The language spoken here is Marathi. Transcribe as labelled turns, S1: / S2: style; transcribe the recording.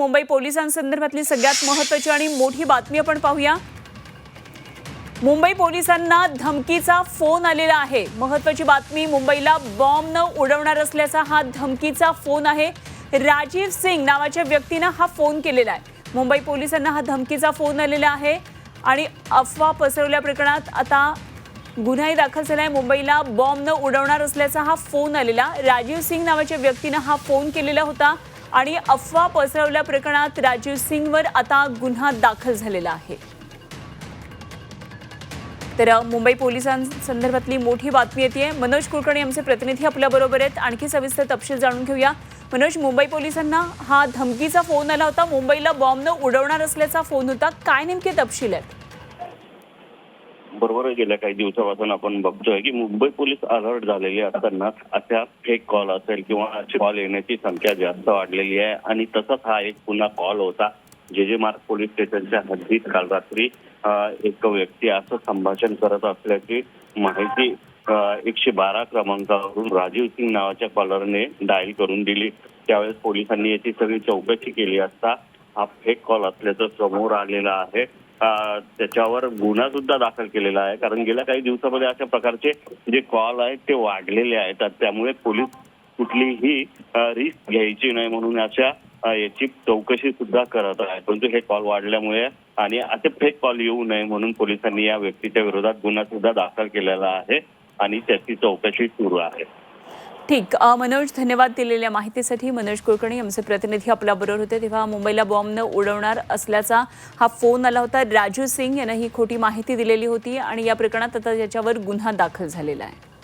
S1: मुंबई पोलिसांसंदर्भातली सगळ्यात महत्वाची आणि मोठी बातमी आपण पाहूया. मुंबई पोलिसांना धमकीचा फोन आलेला आहे. महत्वाची बातमी मुंबईला बॉम्ब न उडवणार असल्याचा हा धमकीचा फोन आहे. राजीव सिंग नावाच्या व्यक्तीनं हा फोन केलेला आहे. मुंबई पोलिसांना हा धमकीचा फोन आलेला आहे आणि अफवा पसरवल्या प्रकरणात आता गुन्हाही दाखल झाला आहे मुंबईला बॉम्ब न उडवणार असल्याचा हा फोन आलेला. राजीव सिंग नावाच्या व्यक्तीनं हा फोन केलेला होता. आणि अफवा पसरवल्या प्रकरणात राजीव सिंगवर आता गुन्हा दाखल झालेला आहे. तर मुंबई पोलिसांसंदर्भातली मोठी बातमी येते. मनोज कुलकर्णी आमचे प्रतिनिधी आपल्या बरोबर आहेत. आणखी सविस्तर तपशील जाणून घेऊया. मनोज मुंबई पोलिसांना हा धमकीचा फोन आला होता. मुंबईला बॉम्बनं उडवणार असल्याचा फोन होता. काय नेमके तपशील आहेत?
S2: बरोबर गेल्या काही दिवसापासून आपण बघतोय की मुंबई पोलीस अलर्ट झालेले असताना अशा फेक कॉल असेल किंवा कॉल येण्याची संख्या जास्त वाढलेली आहे. आणि तसाच हा एक पुन्हा कॉल होता जे जे मार्ग पोलीस स्टेशनच्या हद्दीत काल रात्री एक व्यक्ती असं संभाषण करत असल्याची माहिती एकशे बारा क्रमांकावरून राजीव सिंग नावाच्या कॉलरने डायल करून दिली. त्यावेळेस पोलिसांनी याची सगळी चौकशी केली असता हा फेक कॉल असल्याचं समोर आलेलं आहे. त्याच्यावर गुन्हा सुद्धा दाखल केलेला आहे. कारण गेल्या काही दिवसामध्ये अशा प्रकारचे जे कॉल आहेत ते वाढलेले आहेत. त्यामुळे पोलीस कुठलीही रिस्क घ्यायची नाही म्हणून अशा याची चौकशी सुद्धा करत आहे परंतु हे कॉल वाढल्यामुळे आणि असे फेक कॉल येऊ नये म्हणून पोलिसांनी या व्यक्तीच्या विरोधात गुन्हा सुद्धा दाखल केलेला आहे आणि त्याची चौकशी सुरू आहे.
S1: ठीक. मनोज धन्यवाद दिलेल्या माहितीसाठी. मनोज कुलकर्णी आमचे प्रतिनिधी आपल्याबरोबर होते. तेव्हा मुंबईला बॉम्ब न उडवणार असल्याचा हा फोन आला होता. राजू सिंग यानं ही खोटी माहिती दिलेली होती आणि या प्रकरणात आता याच्यावर गुन्हा दाखल झालेला आहे.